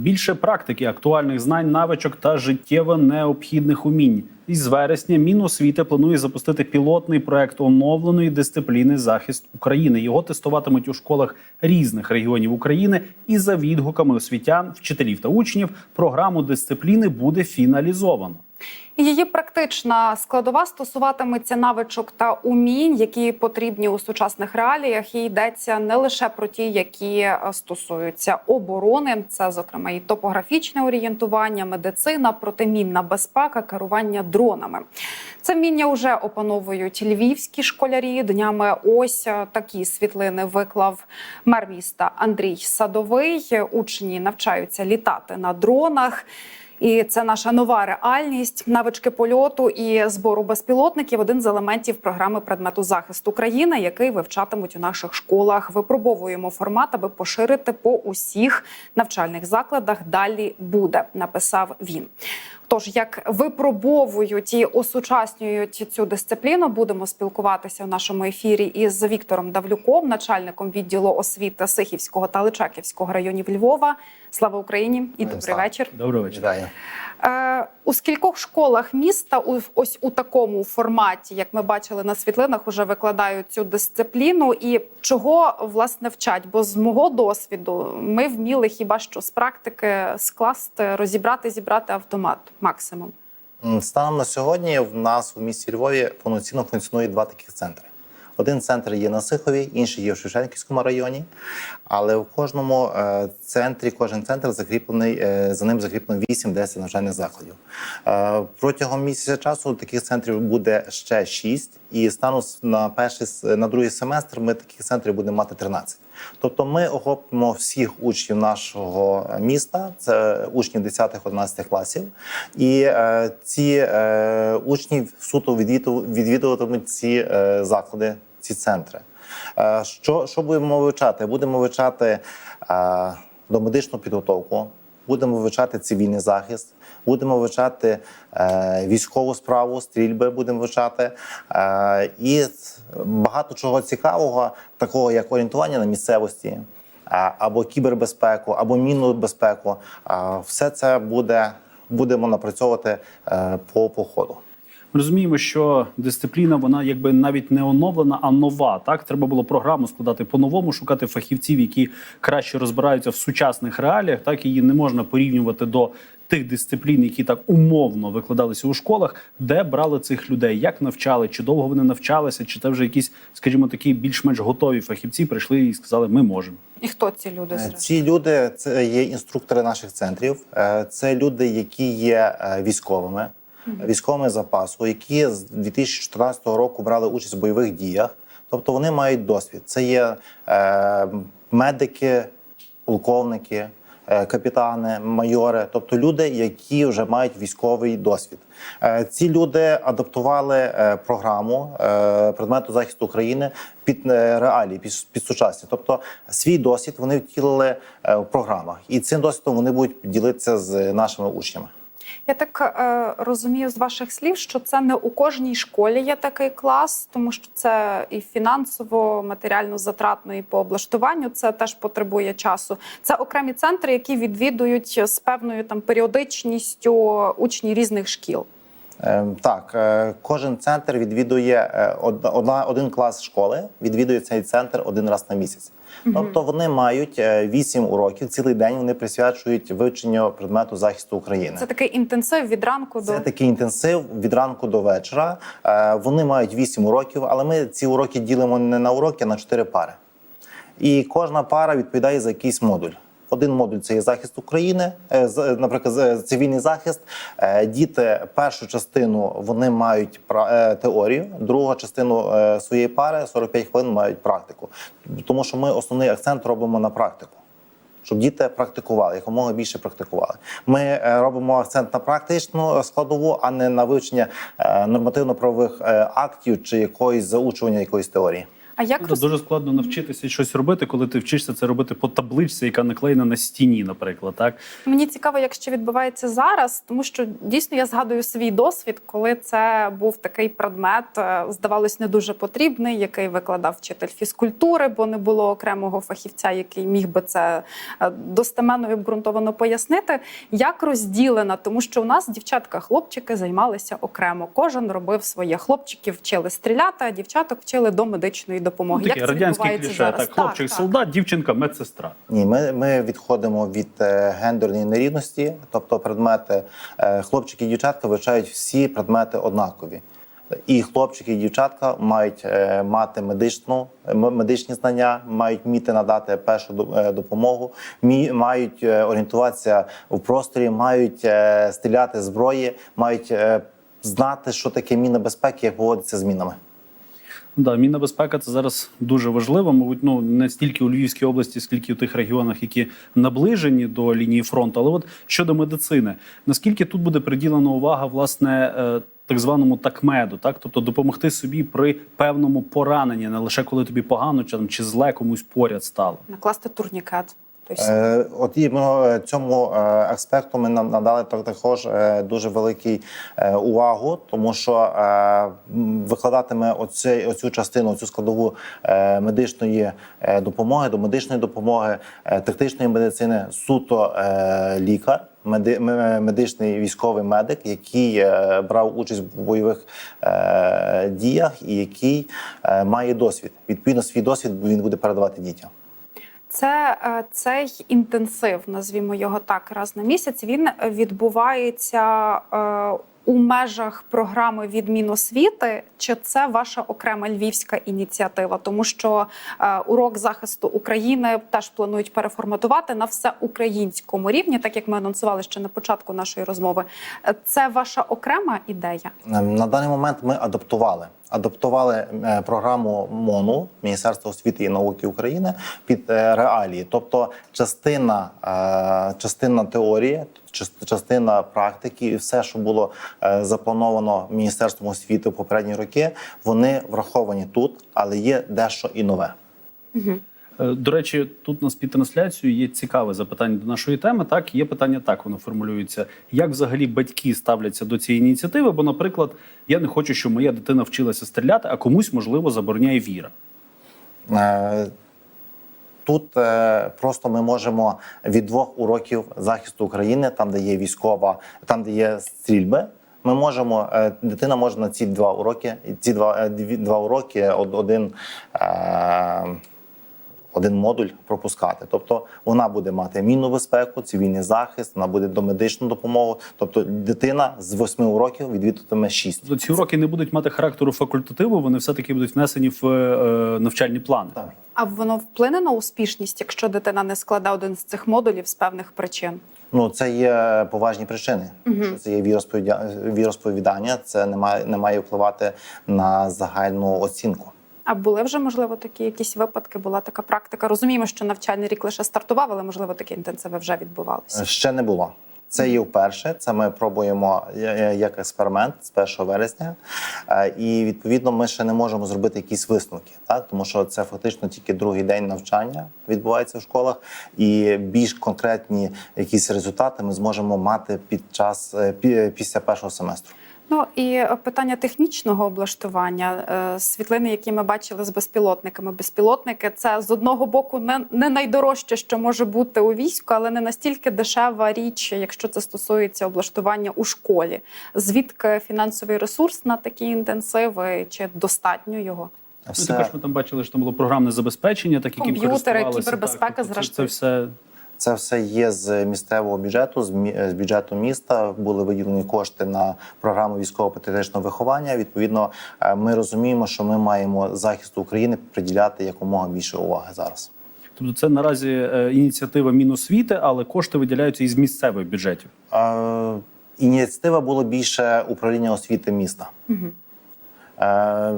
Більше практики, актуальних знань, навичок та життєво необхідних умінь. І з вересня Міносвіти планує запустити пілотний проект оновленої дисципліни захист України. Його тестуватимуть у школах різних регіонів України. І за відгуками освітян, вчителів та учнів, програму дисципліни буде фіналізовано. Її практична складова стосуватиметься навичок та умінь, які потрібні у сучасних реаліях. І йдеться не лише про ті, які е, стосуються оборони, це зокрема і топографічне орієнтування, медицина, протимінна безпека, керування дронами. Це вміння вже опановують львівські школярі. Днями ось е, такі світлини виклав мер міста Андрій Садовий. Учні навчаються літати на дронах. І це наша нова реальність. Навички польоту і збору безпілотників один з елементів програми предмету захисту України, який вивчатимуть у наших школах. Випробовуємо формат, аби поширити по усіх навчальних закладах. Далі буде, написав він. Тож, як випробовують і осучаснюють цю дисципліну, будемо спілкуватися в нашому ефірі із Віктором Давлюком, начальником відділу освіти Сихівського та Личаківського районів Львова. Слава Україні і добрий вечір. Доброго вечора. У скількох школах міста у ось у такому форматі, як ми бачили на світлинах, уже викладають цю дисципліну, і чого власне вчать? Бо з мого досвіду ми вміли хіба що з практики скласти, розібрати, зібрати автомат максимум. Станом на сьогодні в нас в місті Львові повноцінно функціонує два таких центри. Один центр є на Сихові, інший є в Шевченківському районі. Але в кожному е, центрі, кожен центр закріплений, е, за ним закріплено 8-10 навчальних закладів. Е, Протягом місяця часу таких центрів буде ще 6, і стану на перший на другий семестр ми таких центрів будемо мати 13. Тобто ми охопимо всіх учнів нашого міста, це учнів 10-11 класів, і е, ці е, учні суто відвіду- відвідуватимуть ці е, заклади, ці центри. Е, що, що будемо вивчати? Будемо вивчати е, домедичну підготовку, будемо вивчати цивільний захист, будемо вивчати е, військову справу, стрільби будемо вивчати. І багато чого цікавого, такого як орієнтування на місцевості, або кібербезпеку, або мінну безпеку. Все це буде, будемо напрацьовувати по походу. Ми розуміємо, що дисципліна вона якби навіть не оновлена, а нова. Так треба було програму складати по-новому, шукати фахівців, які краще розбираються в сучасних реаліях. Так її не можна порівнювати до тих дисциплін, які так умовно викладалися у школах, де брали цих людей, як навчали, чи довго вони навчалися, чи це вже якісь, скажімо, такі більш-менш готові фахівці прийшли і сказали, ми можемо. І хто ці люди? Е, зрештою? Ці люди це є інструктори наших центрів. Е, Це люди, які є е, військовими, військовими запасу, які з 2014 року брали участь в бойових діях. Тобто вони мають досвід. Це є е, медики, полковники, е, капітани, майори, тобто люди, які вже мають військовий досвід. Е, Ці люди адаптували е, програму е, предмету захисту України під е, реалії, під, під сучасні. Тобто свій досвід вони втілили е, в програмах, і цим досвідом вони будуть ділитися з нашими учнями. Я так е, розумію з ваших слів, що це не у кожній школі є такий клас, тому що це і фінансово, матеріально затратно, і по облаштуванню це теж потребує часу. Це окремі центри, які відвідують з певною там періодичністю учні різних шкіл. Е, Так, е, кожен центр відвідує е, одна- один клас школи, відвідує цей центр один раз на місяць. Тобто вони мають е, вісім уроків, цілий день вони присвячують вивченню предмету захисту України. Це такий інтенсив від ранку Це такий інтенсив від ранку до вечора. Е, Вони мають вісім уроків, але ми ці уроки ділимо не на уроки, а на чотири пари. І кожна пара відповідає за якийсь модуль. Один модуль це є захист України, е, з- наприклад, цивільний захист. Е, Діти першу частину вони мають е, теорію, другу частину е, своєї пари 45 хвилин мають практику. Тому що ми основний акцент робимо на практику щоб діти практикували, якомога більше практикували. Ми е, робимо акцент на практичну складову, а не на вивчення е, нормативно-правових е, актів чи якоїсь заучування якоїсь теорії. А як роз... Дуже складно навчитися щось робити, коли ти вчишся це робити по табличці, яка наклеєна на стіні, наприклад. Так Мені цікаво, як ще відбувається зараз, тому що дійсно я згадую свій досвід, коли це був такий предмет, е, здавалось, не дуже потрібний, який викладав вчитель фізкультури, бо не було окремого фахівця, який міг би це е, достеменно і обґрунтовано пояснити. Як розділена, тому що у нас дівчатка, хлопчики займалися окремо. Кожен робив своє. Хлопчики вчили стріляти, а дівчаток вчили до медичної допомоги. Ну, таке як це відбувається кліше. зараз? Так, хлопчик, так. солдат, дівчинка, медсестра. Ні, ми, ми відходимо від е, гендерної нерівності, тобто предмети е, хлопчики і дівчатка вивчають всі предмети однакові. І хлопчики, і дівчатка мають е, мати медичну м- медичні знання, мають вміти надати першу допомогу, мі, мають е, орієнтуватися в просторі, мають е, стріляти зброї, мають е, знати, що таке міна безпеки, як поводиться з мінами. Да, мінна безпека це зараз дуже важливо. Мабуть, ну не стільки у Львівській області, скільки у тих регіонах, які наближені до лінії фронту. Але от щодо медицини, наскільки тут буде приділена увага власне е, так званому такмеду, так тобто допомогти собі при певному пораненні, не лише коли тобі погано чи там чи зле комусь поряд стало. накласти турнікет. Е, От іменно е, цьому е, аспекту ми надали так- також дуже великий увагу, тому що викладатиме оцей, оцю частину, цю складову медичної допомоги, до медичної допомоги, тактичної медицини, суто лікар. меди- Медичний військовий медик, який брав участь в бойових діях і який має досвід. Відповідно, свій досвід він буде передавати дітям. Це е, цей інтенсив, назвімо його так, раз на місяць. Він відбувається е, у межах програми від Міносвіти, чи це ваша окрема львівська ініціатива? Тому що е, урок захисту України теж планують переформатувати на всеукраїнському рівні, так як ми анонсували ще на початку нашої розмови. Це ваша окрема ідея? Ем, На даний момент ми адаптували. Адаптували е, програму МОНу Міністерства освіти і науки України під е, реалії, тобто частина, е, частина теорії, част- частина практики, і все, що було заплановано Міністерством освіти в попередні роки, вони враховані тут, але є дещо і нове. Е, До речі, тут під трансляцією є цікаве запитання до нашої теми. Так, є питання так, воно формулюється. Як взагалі батьки ставляться до цієї ініціативи? Бо, наприклад, я не хочу, щоб моя дитина вчилася стріляти, а комусь можливо забороняє віра. Е, Тут е, просто ми можемо від двох уроків захисту України, там де є військова, там де є стрільби. Ми можемо е, дитина може на ці два уроки, ці два, е, два уроки один. Е, один модуль пропускати, тобто вона буде мати мінну безпеку, цивільний захист, вона буде до медичну допомогу. Тобто дитина з восьми уроків відвідуватиме шість. Тобто ці уроки не будуть мати характеру факультативу, вони все таки будуть внесені в е, навчальні плани. Так. А воно вплине на успішність, якщо дитина не складе один з цих модулів з певних причин? Ну, це є поважні причини. Що це є віросповідя- віросповідання, це не має, не має впливати на загальну оцінку. А були вже можливо такі якісь випадки? Була така практика. Розуміємо, що навчальний рік лише стартував, але можливо такі інтенсиви вже відбувалися. Ще не було. Це є вперше. Це ми пробуємо як експеримент з 1 вересня. Е, І відповідно ми ще не можемо зробити якісь висновки, так тому що це фактично тільки другий день навчання відбувається в школах, і більш конкретні якісь результати ми зможемо мати під час е, після першого семестру. Ну і е, питання технічного облаштування е, світлини, які ми бачили з безпілотниками. Безпілотники це з одного боку не, не найдорожче, що може бути у війську, але не настільки дешева річ, якщо це стосується облаштування у школі. Звідки фінансовий ресурс на такі інтенсиви? Чи достатньо його? Ну, також ми там бачили, що там було програмне забезпечення, так яким Комп'ютери, кібербезпека, Так, тобто це, це зрештою. все Це все є з місцевого бюджету, з з бюджету міста. Були виділені кошти на програму військово-патріотичного виховання. Відповідно, е, ми розуміємо, що ми маємо захисту України приділяти якомога більше уваги зараз. Тобто, це наразі е, ініціатива Міносвіти, але кошти виділяються із місцевих бюджетів. Е, Ініціатива було більше управління освіти міста. Е,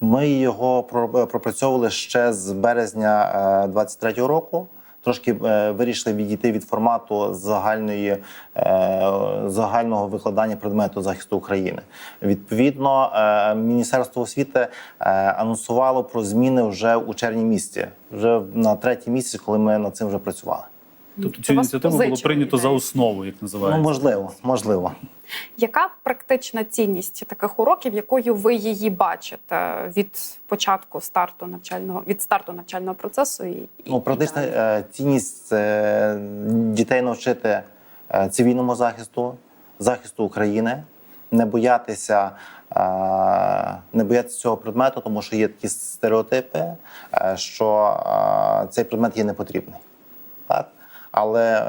Ми його про- пропрацьовували ще з березня 23-го року. Трошки е, вирішили відійти від формату загальної е, загального викладання предмету захисту України. Відповідно, е, Міністерство освіти е, анонсувало про зміни вже у червні місяці, вже на третій місяць, коли ми над цим вже працювали. Тобто цю ініціативу було прийнято за основу, як Ну можливо, можливо. Яка практична цінність таких уроків, якою ви її бачите від початку старту навчального від старту навчального процесу? І, і- Ну, практична далі? е, цінність це дітей навчити е, цивільному захисту, захисту України, не боятися, е, не боятися цього предмету, тому що є такі стереотипи, що цей предмет є непотрібний. Так? Але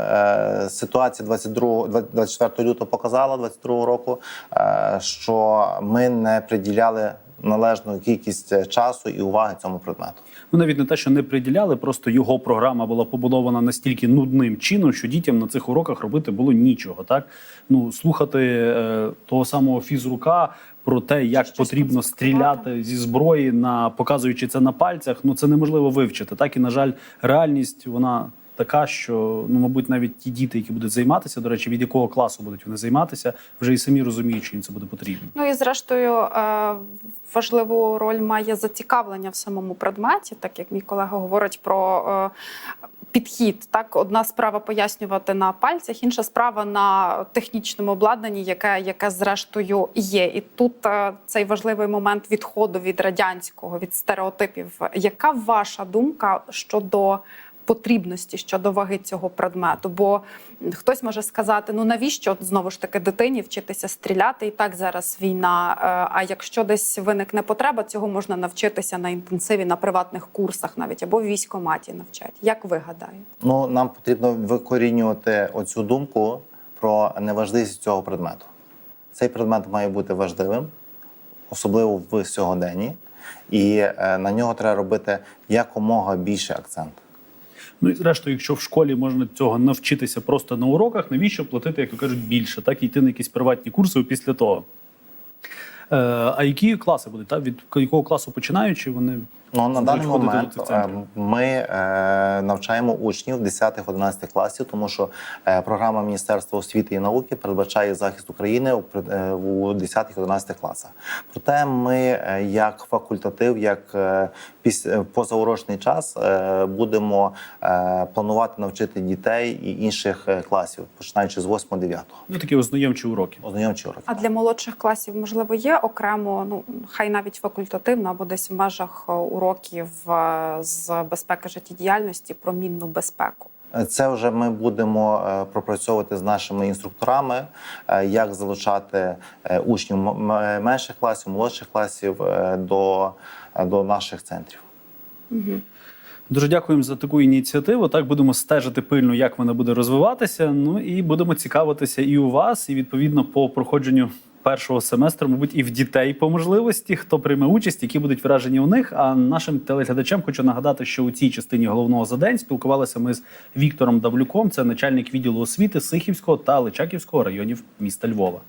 е, ситуація 22, 24 лютого показала 22 року, е, що ми не приділяли належну кількість часу і уваги цьому предмету. Ну навіть не те, що не приділяли, просто його програма була побудована настільки нудним чином, що дітям на цих уроках робити було нічого. Так ну слухати е, того самого фізрука про те, як Щось потрібно стріляти зі зброї, на показуючи це на пальцях. Ну це неможливо вивчити. Так і на жаль, реальність вона. Така, що ну, мабуть, навіть ті діти, які будуть займатися, до речі, від якого класу будуть вони займатися, вже і самі розуміють, що їм це буде потрібно. Ну і зрештою е, важливу роль має зацікавлення в самому предметі, так як мій колега говорить про е, підхід. Так, одна справа пояснювати на пальцях, інша справа на технічному обладнанні, яке, яке зрештою є. І тут е, цей важливий момент відходу від радянського, від стереотипів. Яка ваша думка щодо потрібності щодо ваги цього предмету? Бо хтось може сказати: ну навіщо знову ж таки дитині вчитися стріляти? І так зараз війна. Е, А якщо десь виникне потреба, цього можна навчитися на інтенсиві, на приватних курсах, навіть або в військкоматі навчать. Як ви гадаєте? Ну, нам потрібно викорінювати оцю думку про неважливість цього предмету. Цей предмет має бути важливим, особливо в сьогоденні, і е, на нього треба робити якомога більше акцент. Ну і зрештою, якщо в школі можна цього навчитися просто на уроках, навіщо платити, як то кажуть, більше, так і йти на якісь приватні курси після того. Е, а які класи будуть? Так? Від якого класу починаючи, вони Ну, на даний момент е, ми е, навчаємо учнів 10-11 класів, тому що е, програма Міністерства освіти і науки передбачає захист України у е, у 10-11 класах. Проте ми, е, як факультатив, як е, піс- е, позаурочний час, е, будемо е, планувати навчити дітей і інших класів, починаючи з 8-9. ну, такі ознайомчі уроки. Ознайомчі уроки. А для молодших класів можливо є окремо, ну хай навіть факультативно або десь в межах уроків з безпеки життєдіяльності про мінну безпеку. Це вже ми будемо пропрацьовувати з нашими інструкторами, як залучати учнів менших класів, молодших класів до, до наших центрів. Дуже дякуємо за таку ініціативу. Так будемо стежити пильно, як вона буде розвиватися. Ну і будемо цікавитися і у вас, і відповідно по проходженню першого семестру, мабуть, і в дітей по можливості, хто прийме участь, які будуть вражені у них. А нашим телеглядачам хочу нагадати, що у цій частині головного за день спілкувалися ми з Віктором Давлюком, це начальник відділу освіти Сихівського та Личаківського районів міста Львова.